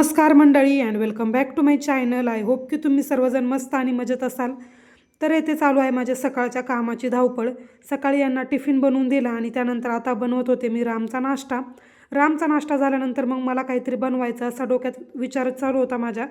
नमस्कार मंडळी and welcome back to my channel I hope की तुम्ही सर्वजण मस्त आणि मजेत असाल. तर येथे चालू आहे माझ्या सकाळच्या कामाची धावपळ. सकाळी यांना टिफिन बनवून दिला आणि त्यानंतर आता बनवत होते मी रामचा नाश्ता. रामचा नाश्ता झाल्यानंतर मग मला काहीतरी बनवायचं असा डोक्यात विचार चालू होता माझ्या.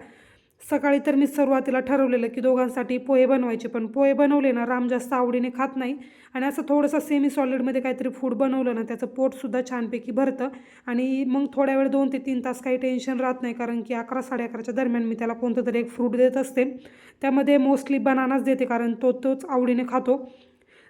सकाळी तर मी सुरुवातीला ठरवलेलं की दोघांसाठी पोहे बनवायचे पण पोहे बनवले ना राम जास्त आवडीने खात नाही. आणि असं थोडंसं सेमी सॉलिडमध्ये काहीतरी फूड बनवलं ना त्याचं पोटसुद्धा छानपैकी भरतं. आणि मग थोड्या वेळ दोन ते तीन तास काही टेन्शन राहत नाही कारण की अकरा साडे अकराच्या दरम्यान मी त्याला कोणतं तरी एक फ्रूट देत असते. त्यामध्ये मोस्टली बनानाच देते कारण तो तोच आवडीने खातो.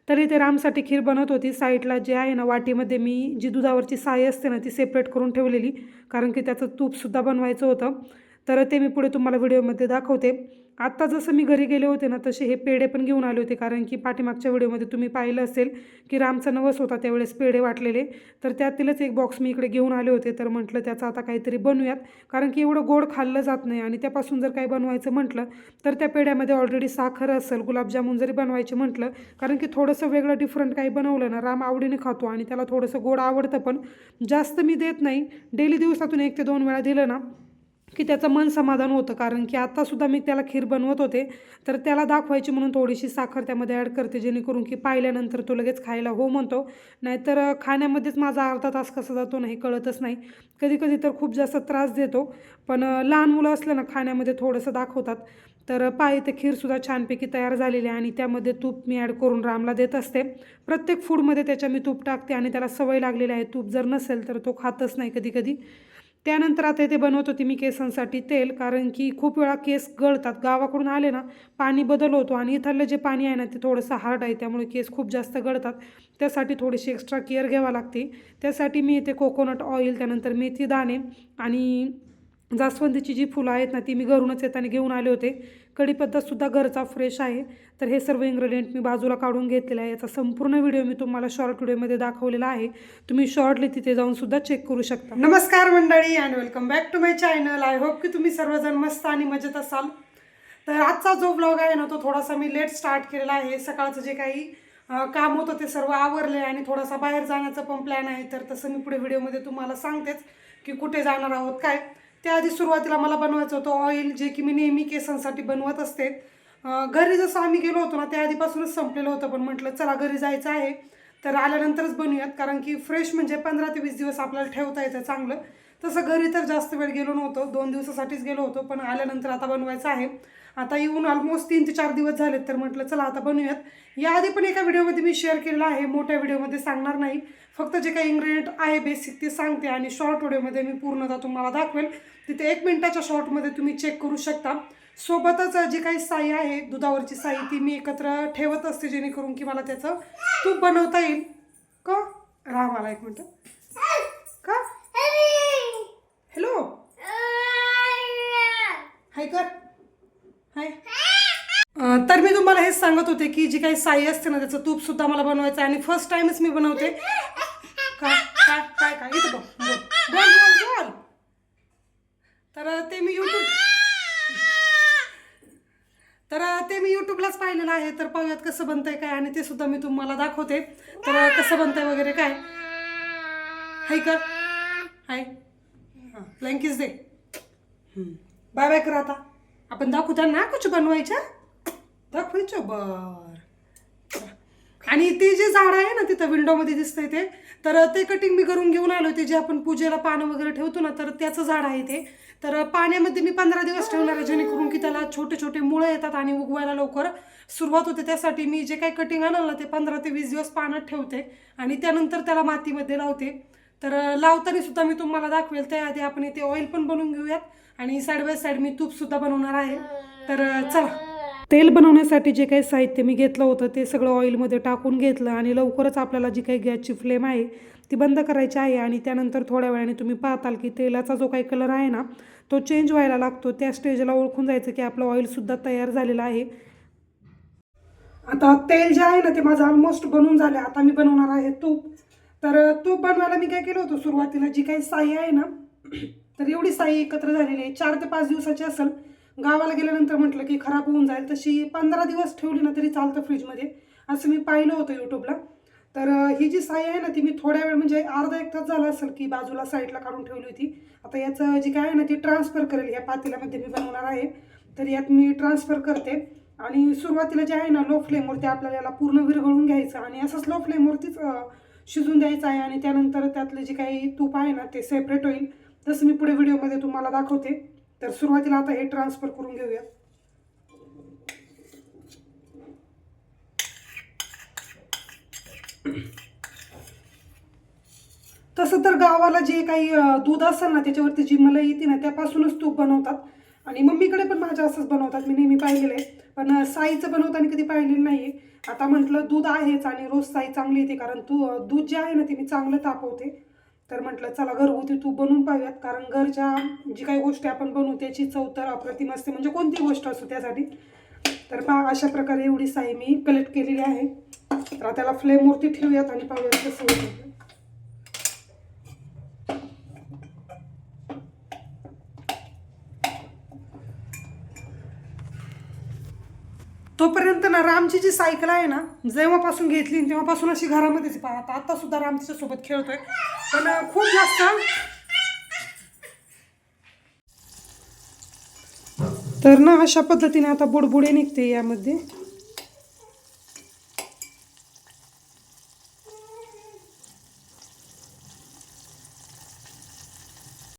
तरी ते रामसाठी खीर बनवत होती. साईडला जे आहे ना वाटीमध्ये मी जी दुधावरची साय असते ना ती सेपरेट करून ठेवलेली कारण की त्याचं तूपसुद्धा बनवायचं होतं. तर ते मी पुढे तुम्हाला व्हिडिओमध्ये दाखवते. आत्ता जसं मी घरी गेले होते ना तसे हे पेढे पण घेऊन आले होते. कारण की पाठीमागच्या व्हिडिओमध्ये तुम्ही पाहिलं असेल की रामचा नवस होता त्यावेळेस पेढे वाटलेले. तर त्यातीलच एक बॉक्स मी इकडे घेऊन आले होते. तर म्हटलं त्याचं आता काहीतरी बनवूयात कारण की एवढं गोड खाल्लं जात नाही आणि त्यापासून जर काही बनवायचं म्हटलं तर त्या पेढ्यामध्ये ऑलरेडी साखर असेल गुलाबजामुन जरी बनवायचे म्हटलं कारण की थोडंसं वेगळं डिफरंट काही बनवलं ना राम आवडीने खातो आणि त्याला थोडंसं गोड आवडतं पण जास्त मी देत नाही. डेली दिवसातून एक ते दोन वेळा दिलं ना की त्याचं मन समाधान होतं. कारण की आत्तासुद्धा मी त्याला खीर बनवत होते. तर त्याला दाखवायची म्हणून थोडीशी साखर त्यामध्ये ॲड करते. जेणेकरून की पाहिल्यानंतर तो लगेच खायला हो म्हणतो. नाहीतर खाण्यामध्येच माझा अर्धा तास कसा जातो ना हे कळतच नाही. कधी कधी तर खूप जास्त त्रास देतो. पण लहान मुलं असलं ना खाण्यामध्ये थोडंसं दाखवतात. तर पाय ते खीरसुद्धा छानपैकी तयार झालेली आहे आणि त्यामध्ये तूप मी ॲड करून रामला देत असते. प्रत्येक फूडमध्ये त्याच्या मी तूप टाकते आणि त्याला सवय लागलेली आहे. तूप जर नसेल तर तो खातच नाही कधी कधी त्यानंतर आता इथे बनवत होती मी केसांसाठी तेल कारण की खूप वेळा केस गळतात. गावाकडून आले ना पाणी बदल होतो आणि इथलं जे पाणी आहे ना ते थोडंसं हार्ड आहे. त्यामुळे केस खूप जास्त गळतात. त्यासाठी थोडीशी एक्स्ट्रा केअर घ्यावा लागते. त्यासाठी मी इथे कोकोनट ऑइल त्यानंतर मेथी दाणे आणि जास्वंदीची जी फुलं आहेत ना ती मी घरूनच येताना घेऊन आले होते. कढीपत्तासुद्धा घरचा फ्रेश आहे. तर हे सर्व इन्ग्रेडियंट मी बाजूला काढून घेतलेलं आहे. याचा संपूर्ण व्हिडिओ मी तुम्हाला शॉर्ट व्हिडिओमध्ये दाखवलेला आहे. तुम्ही शॉर्टली तिथे जाऊन सुद्धा चेक करू शकता. नमस्कार मंडळी and welcome back to my channel I hope की तुम्ही सर्वजण मस्त आणि मजेत असाल. तर आजचा जो ब्लॉग आहे ना तो थोडासा मी लेट स्टार्ट केलेला आहे. सकाळचं जे काही काम होतं ते सर्व आवरले आणि थोडासा बाहेर जाण्याचा पण प्लॅन आहे. तर तसं मी पुढे व्हिडिओमध्ये तुम्हाला सांगतेच की कुठे जाणार आहोत काय? त्याआधी सुरुवातीला मला बनवायचं होतं ऑइल जे की मी नेहमी केसांसाठी बनवत असते. घरी जसं आम्ही गेलो होतो ना त्याआधीपासूनच संपलेलं होतं. पण म्हटलं चला घरी जायचं आहे. तर आल्यानंतरच बनवूयात कारण की फ्रेश म्हणजे पंधरा ते वीस दिवस आपल्याला ठेवता येतं चांगलं. तसं घरी तर जास्त वेळ गेलो नव्हतो. दोन दिवसासाठीच गेलो होतो. पण आल्यानंतर आता बनवायचं आहे. आता येऊन ऑलमोस्ट तीन ते चार दिवस झालेत तर म्हटलं चला आता बनवूयात याआधी पण एका व्हिडिओमध्ये मी शेअर केलेलं आहे मोठ्या व्हिडिओमध्ये सांगणार नाही. फक्त जे काही इन्ग्रेडियंट आहे बेसिक ते सांगते आणि शॉर्ट व्हिडिओमध्ये मी पूर्णतः तुम्हाला दाखवेल. तिथे एक मिनिटाच्या शॉर्टमध्ये तुम्ही चेक करू शकता. सोबतच जी काही साई आहे दुधावरची साई ती मी एकत्र ठेवत असते जेणेकरून की मला त्याचं तूप बनवता येईल. का? राहा मला एक मिनटं. का? हॅलो हाय कर. हाय. तर मी तुम्हाला हेच सांगत होते की जी काही साई असते ना त्याचं तूप सुद्धा मला बनवायचं आहे आणि फर्स्ट टाइमच मी बनवते. काय काय काय? काय? इथं बघ. बोल. बोल बोल तर ते मी यूट्यूब तर ते मी यूट्यूबलाच पाहिलेलं आहे. तर पाहूयात कसं बनतंय काय आणि ते सुद्धा मी तुम्हाला दाखवते. तर कसं बनतंय वगैरे काय? हाय कर हाय. हां. ब्लँकीज दे बाय बाय कर आता. आपण दाखवू त्यांना कुछ बनवायच्या? दाखवायचं बर. आणि ते जे झाड आहे ना तिथं विंडोमध्ये दिसतंय ते तर ते कटिंग मी करून घेऊन आलो होते जे आपण पूजेला पानं वगैरे ठेवतो ना तर त्याचं झाड आहे ते. तर पाण्यामध्ये मी पंधरा दिवस ठेवणार आहे जेणेकरून की त्याला छोटे छोटे मुळं येतात आणि उगवायला लवकर सुरुवात होते. त्यासाठी मी जे काही कटिंग आणलं ना ते पंधरा ते वीस दिवस पाण्यात ठेवते आणि त्यानंतर त्याला मातीमध्ये लावते. तर लावताना सुद्धा मी तुम्हाला दाखवेल त्याआधी आपण इथे ऑइल पण बनवून घेऊयात. आणि साईड बाय साईड मी तूप सुद्धा बनवणार आहे. तर चला. तेल बनवण्यासाठी जे काही साहित्य मी घेतलं होतं ते सगळं ऑइलमध्ये टाकून घेतलं आणि लवकरच आपल्याला जी काही गॅसची फ्लेम आहे ती बंद करायची आहे. आणि त्यानंतर थोड्या वेळाने तुम्ही पाहताल की तेलाचा जो काही कलर आहे ना तो चेंज व्हायला लागतो. त्या स्टेजला ओळखून जायचं की आपलं ऑइलसुद्धा तयार झालेलं आहे. आता तेल जे आहे ना ते माझं ऑलमोस्ट बनून झालं. आता मी बनवणार आहे तूप. तर तो बनवायला मी काय केलं होतं सुरुवातीला जी काही साई आहे ना तर एवढी साई एकत्र झालेली आहे. चार ते पाच दिवसाची असेल. गावाला गेल्यानंतर म्हटलं की खराब होऊन जाईल तशी पंधरा दिवस ठेवली ना तरी चालतं फ्रीजमध्ये असं मी पाहिलं होतं यूट्यूबला तर ही जी साई आहे ना ती मी थोड्या वेळ म्हणजे अर्धा एक तास झाला असेल की बाजूला साईडला काढून ठेवली होती. आता याचं जी काय आहे ना ती ट्रान्सफर करेल या पातेल्यामध्ये मी बनवणार आहे. तर यात मी ट्रान्सफर करते. आणि सुरुवातीला जे आहे ना लो फ्लेमवरती आपल्याला याला पूर्ण विरघळून घ्यायचं. आणि असंच लो फ्लेमवरतीच शिजून द्यायचं आहे आणि त्यानंतर त्यातलं जे काही तूप आहे ना ते सेपरेट होईल. तसं मी पुढे व्हिडिओमध्ये तुम्हाला दाखवते. तर सुरुवातीला आता हे ट्रान्सफर करून घेऊया तसं तर गावाला जे काही दूध असेल ना त्याच्यावरती जी मलाई येते ना त्यापासूनच तूप बनवतात. आणि मम्मीकडे पण माझ्या असंच बनवतात. मी नेहमी पाहिलेलं आहे. पण साईचं बनवताना कधी पाहिलेलं नाही आता म्हटलं दूध आहेच आणि रोज साई चांगली येते. कारण तू दूध जे आहे ना ते मी चांगलं तापवते. तर म्हटलं चला घरगुती तूप बनवून पाहूयात. कारण घरच्या जी काही गोष्टी आपण बनवू त्याची चव तर अप्रतिम असते. म्हणजे कोणती गोष्ट असो त्यासाठी? तर पहा अशा प्रकारे एवढी साई मी कलेक्ट केलेली आहे. तर त्याला फ्लेमवरती ठेवूयात आणि पाहूयात कसं होतं. तोपर्यंत ना रामची जी सायकल आहे ना जेव्हापासून घेतली तेव्हापासून अशी घरामध्येच आहे. आता आता सुद्धा राम सोबत खेळतोय. पण खूप जास्त तर ना अशा पद्धतीने आता बुडबुडे निघते यामध्ये.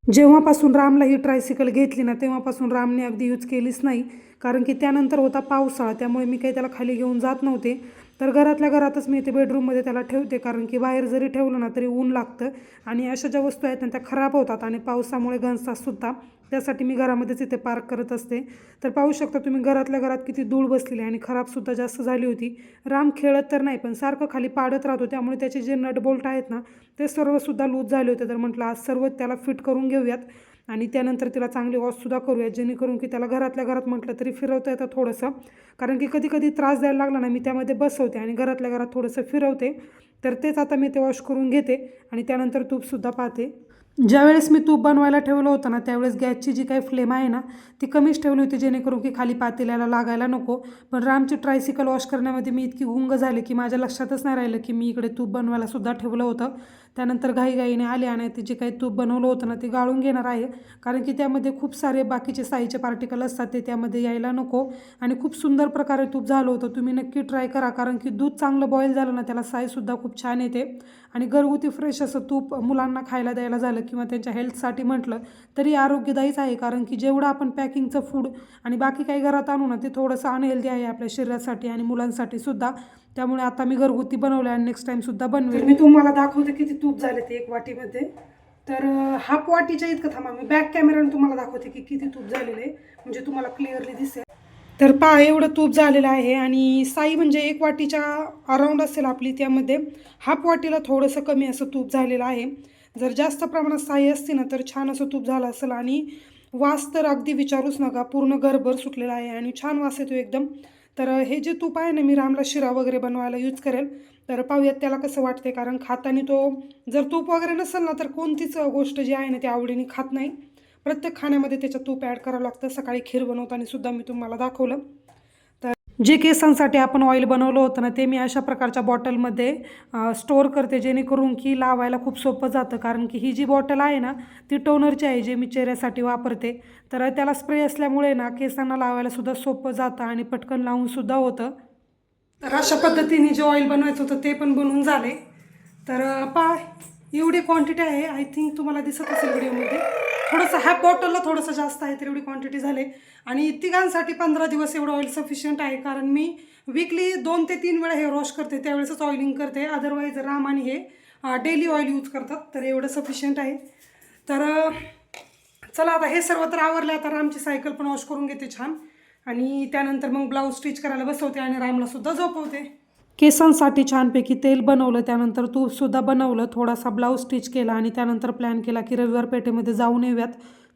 जेव्हापासून रामला ही ट्रायसिकल घेतली ना तेव्हापासून रामने अगदी यूज केलीच नाही. कारण की त्यानंतर होता पावसाळा त्यामुळे मी काही त्याला खाली घेऊन जात नव्हते. तर घरातल्या घरातच मी इथे बेडरूममध्ये त्याला ठेवते कारण की बाहेर जरी ठेवलं ना तरी ऊन लागतं. आणि अशा ज्या वस्तू आहेत ना त्या खराब होतात आणि पावसामुळे घनसाससुद्धा त्यासाठी मी घरामध्येच इथे पार्क करत असते. तर पाहू शकता तुम्ही घरातल्या घरात किती धूळ बसलेली आहे आणि खराबसुद्धा जास्त झाली होती. राम खेळत तर नाही पण सारखं खाली पाडत राहतो. त्यामुळे त्याचे जे नटबोल्ट आहेत ना ते सर्वसुद्धा लूज झाले होते. तर म्हटलं आज सर्व त्याला फिट करून घेऊयात. आणि त्यानंतर तिला चांगली वॉशसुद्धा करूया जेणेकरून की त्याला घरातल्या घरात म्हटलं तरी फिरवता येतं थोडंसं. कारण की कधी कधी त्रास द्यायला लागला ना मी त्यामध्ये बसवते आणि घरातल्या घरात थोडंसं फिरवते. तर तेच आता मी ते वॉश करून घेते आणि त्यानंतर तूपसुद्धा पाहते. ज्यावेळेस मी तूप बनवायला ठेवलं होतं ना त्यावेळेस गॅसची जी काही फ्लेम आहे ना ती कमीच ठेवली होती जेणेकरून की खाली पातेल्याला लागायला नको. पण रामची ट्रायसिकल वॉश करण्यामध्ये मी इतकी गुंग झाले की माझ्या लक्षातच नाही राहिलं की मी इकडे तूप बनवायला सुद्धा ठेवलं होतं. त्यानंतर घाईघाईने आले आणि ते जे काही तूप बनवलं होतं ना ते गाळून घेणार आहे. कारण की त्यामध्ये खूप सारे बाकीचे साईचे पार्टिकल असतात ते त्यामध्ये यायला नको. आणि खूप सुंदर प्रकारे तूप झालं होतं. तुम्ही नक्की ट्राय करा कारण की दूध चांगलं बॉईल झालं ना त्याला साईसुद्धा खूप छान येते. आणि घरगुती फ्रेश असं तूप मुलांना खायला द्यायला झालं किंवा त्यांच्या हेल्थसाठी म्हटलं तरी आरोग्यदायीच आहे. कारण की जेवढं आपण पॅकिंगचं फूड आणि बाकी काही घरात आणू ना ते थोडंसं अनहेल्दी आहे आपल्या शरीरासाठी आणि मुलांसाठी सुद्धा. त्यामुळे आता मी घरगुती बनवलं आणि नेक्स्ट टाईमसुद्धा बनवेल. मी तुम्हाला दाखवते किती तूप झाले ते एक वाटीमध्ये. तर हाफ वाटीच्या इतकं थांबा. मी बॅक कॅमेराने तुम्हाला दाखवते की किती तूप झालेलं आहे. म्हणजे तुम्हाला क्लिअरली दिसेल. तर पहा एवढं तूप झालेलं आहे आणि साई म्हणजे एक वाटीच्या अराऊंड असेल आपली त्यामध्ये. हाफ वाटीला थोडंसं कमी असं तूप झालेलं आहे. जर जास्त प्रमाणात साई असते ना तर छान असं तूप झालं असेल. आणि वास तर अगदी विचारूच नका. पूर्ण घरभर सुटलेला आहे आणि छान वास येतो एकदम. तर हे जे तूप आहे ना मी रामला शिरा वगैरे बनवायला यूज करेल. तर पाहूयात त्याला कसं वाटते कारण खाताना तो जर तूप वगैरे नसेल ना तर कोणतीच गोष्ट जी आहे ना ती आवडीने खात नाही. प्रत्येक खाण्यामध्ये त्याच्यात तूप ॲड करावं लागतं. सकाळी खीर बनवताना सुद्धा मी तुम्हाला दाखवलं. जे केसांसाठी आपण ऑइल बनवलं होतं ना ते मी अशा प्रकारच्या बॉटलमध्ये स्टोअर करते जेणेकरून की लावायला खूप सोपं जातं. कारण की ही जी बॉटल आहे ना ती टोनरची आहे जे मी चेहऱ्यासाठी वापरते. तर त्याला स्प्रे असल्यामुळे ना केसांना लावायलासुद्धा सोपं जातं आणि पटकन लावूनसुद्धा होतं. तर अशा पद्धतीने जे ऑइल बनवायचं होतं ते पण बनवून झाले. तर पाय. एवढी क्वांटिटी आहे आय थिंक तुम्हाला दिसत असेल व्हिडिओमध्ये थोडंसं हॅप बॉटलला थोडंसं जास्त आहे तर एवढी क्वांटिटी झाले. आणि तिघांसाठी पंधरा दिवस एवढं ऑइल सफिशियंट आहे कारण मी वीकली दोन ते तीन वेळा हे वॉश करते त्यावेळेसच ऑइलिंग करते. अदरवाईज राम आणि हे डेली ऑइल यूज करतात तर एवढं सफिशियंट आहे. तर चला आता हे सर्व तर आवरलं आता रामची सायकल पण वॉश करून घेते छान. आणि त्यानंतर मग ब्लाऊज स्टिच करायला बसवते आणि रामला सुद्धा झोपवते. केसांसाठी छानपैकी तेल बनवलं त्यानंतर तूपसुद्धा बनवलं थोडासा ब्लाऊज स्टिच केला आणि त्यानंतर प्लॅन केला की रविवार पेठेमध्ये जाऊन येऊयात.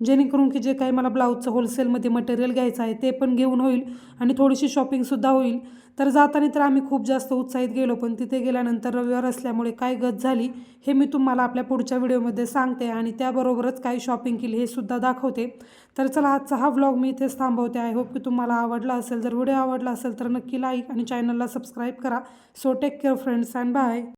जेणेकरून की जे काही मला ब्लाऊजचं होलसेलमध्ये मटेरियल घ्यायचं आहे ते पण घेऊन होईल आणि थोडीशी शॉपिंगसुद्धा होईल. तर जाताना तर आम्ही खूप जास्त उत्साहित गेलो पण तिथे गेल्यानंतर रविवार असल्यामुळे काय गत झाली हे मी तुम्हाला आपल्या पुढच्या व्हिडिओमध्ये सांगते आणि त्याबरोबरच काय शॉपिंग केली हे सुद्धा दाखवते. तर चला आजचा हा व्लॉग मी इथेच थांबवते. आय होप की तुम्हाला आवडला असेल जर व्हिडिओ आवडला असेल तर नक्की लाईक आणि चॅनलला सबस्क्राईब करा. So take care friends and bye